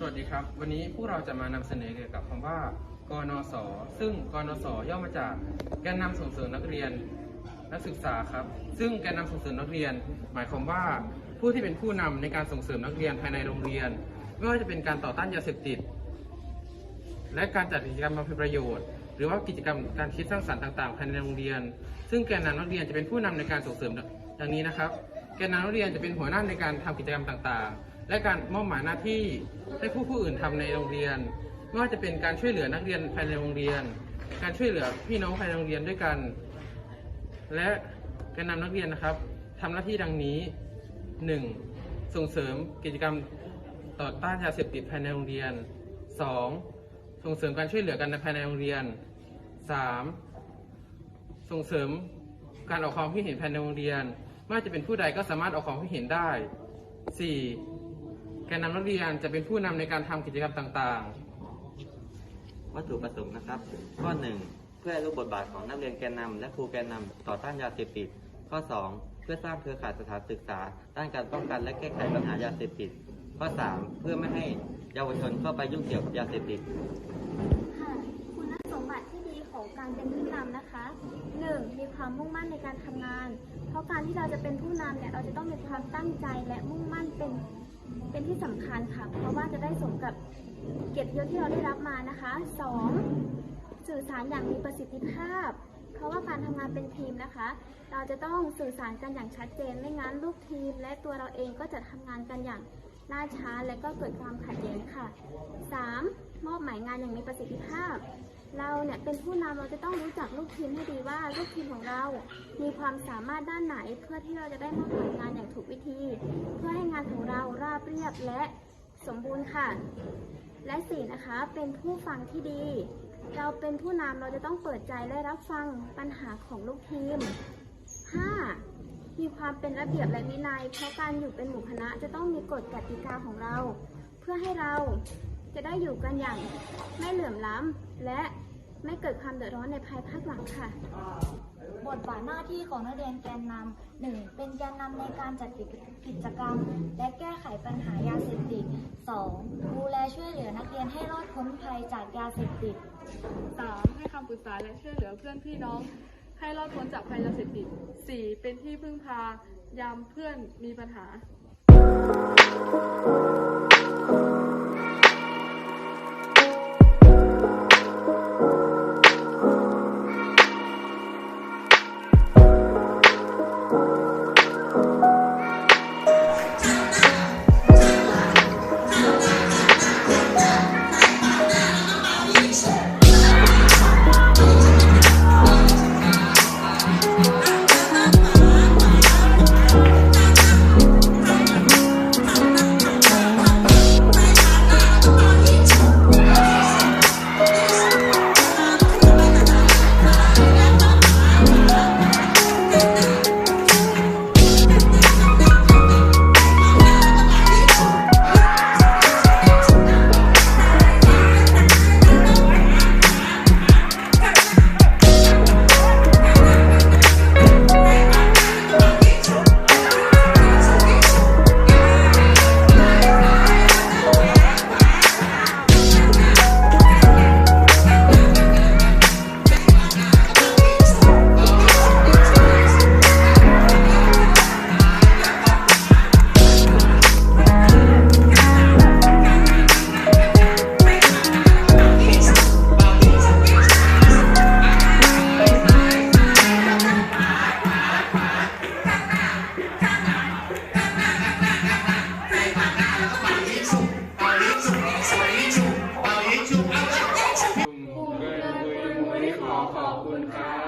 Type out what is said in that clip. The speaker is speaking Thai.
สวัสดีครับ วันนี้พวกเราจะมานำเสนอเกี่ยวกับคำว่า กนศ ซึ่งกนศ ย่อมาจากแกนนำส่งเสริมนักเรียนนักศึกษาครับ ซึ่งแกนนำส่งเสริมนักเรียน หมายความว่าผู้ที่เป็นผู้นำในการส่งเสริมนักเรียนภายในโรงเรียน ไม่ว่าจะเป็นการต่อต้านยาเสพติด และการจัดกิจกรรมบำเพ็ญประโยชน์ หรือว่ากิจกรรมการคิดสร้างสรรค์ต่าง ๆ ภายในโรงเรียน ซึ่งแกนนำนักเรียนจะเป็นผู้นำในการส่งเสริมดังนี้นะครับ แกนนำนักเรียนจะเป็นหัวหน้าในการทำกิจกรรมต่าง ๆ และการมอบหมายหน้าที่ให้ผู้ผู้อื่นทำในโรงเรียน ไม่ว่าจะเป็นการช่วยเหลือนักเรียนภายในโรงเรียน การช่วยเหลือพี่น้องภายในโรงเรียนด้วยกัน และแกนนำนักเรียนนะครับทำหน้าที่ดังนี้ 1. ส่งเสริมกิจกรรมต่อต้านยาเสพติดภายในโรงเรียน 2. ส่งเสริมการช่วยเหลือกันในภายในโรงเรียน 3. ส่งเสริมการออกความคิดเห็นภายในโรงเรียนไม่ว่าจะเป็นผู้ใดก็สามารถออกความคิดเห็นได้ 4. แกนนำนักเรียนจะเป็นผู้นำในการทำกิจกรรมต่างๆวัตถุประสงค์นะครับ ข้อ 1 เพื่อให้รู้บทบาทของนักเรียนแกนนำและครูแกนนำต่อต้านยาเสพติด ข้อ 2 เพื่อสร้างเครือข่ายสถานศึกษา ด้านการป้องกันและแก้ไขปัญหายาเสพติด ข้อ 3 เพื่อไม่ให้เยาวชนเข้าไปยุ่งเกี่ยวกับยาเสพติด ค่ะคุณสมบัติที่ดีของการเป็นผู้นำนะคะ 1. มีความมุ่งมั่นในการทำงาน เพราะการที่เราจะเป็นผู้นำเนี่ยเราจะต้องมีความตั้งใจและมุ่งมั่นเป็น เป็นที่สำคัญค่ะ เพราะว่าจะได้สมกับเกียรติยศที่เราได้รับมานะคะ 2. สื่อสารอย่างมีประสิทธิภาพ เพราะว่าการทำงานเป็นทีมนะคะ เราจะต้องสื่อสารกันอย่างชัดเจน ไม่งั้นลูกทีม และตัวเราเองก็จะทำงานกันอย่างล่าช้าและก็เกิดความขัดแย้งค่ะ 3. มอบหมายงานอย่างมีประสิทธิภาพ เราเนี่ยเป็นผู้นำเราจะต้องรู้จักลูกทีมให้ดีว่าลูกทีมของเรา มีความสามารถด้านไหนเพื่อที่เราจะได้มอบหมายงานอย่างถูกวิธี บเรียบและสมบูรณ์ค่ะ และสี่นะคะเป็นผู้ฟังที่ดี เราเป็นผู้นำเราจะต้องเปิดใจและรับฟังปัญหาของลูกทีม 5. มีความเป็นระเบียบและวินัย เพราะการอยู่เป็นหมู่คณะจะต้องมีกฎกติกาของเรา เพื่อให้เราจะได้อยู่กันอย่างไม่เหลื่อมล้ำและ ไม่เกิดความเดือดร้อนในภายภาคหลังค่ะ บทบาทหน้าที่ของนักเรียนแกนนำหนึ่งเป็นแกนนำในการจัดกิจกรรม และแก้ไขปัญหายาเสพติด 2. ดูแลช่วยเหลือนักเรียนให้รอดพ้นภัยจากยาเสพติด 3. ให้คำปรึกษาและช่วยเหลือเพื่อนพี่น้อง ให้รอดพ้นจากภัยยาเสพติด 4. เป็นที่พึ่งพายามเพื่อนมีปัญหา ขอขอบคุณครับ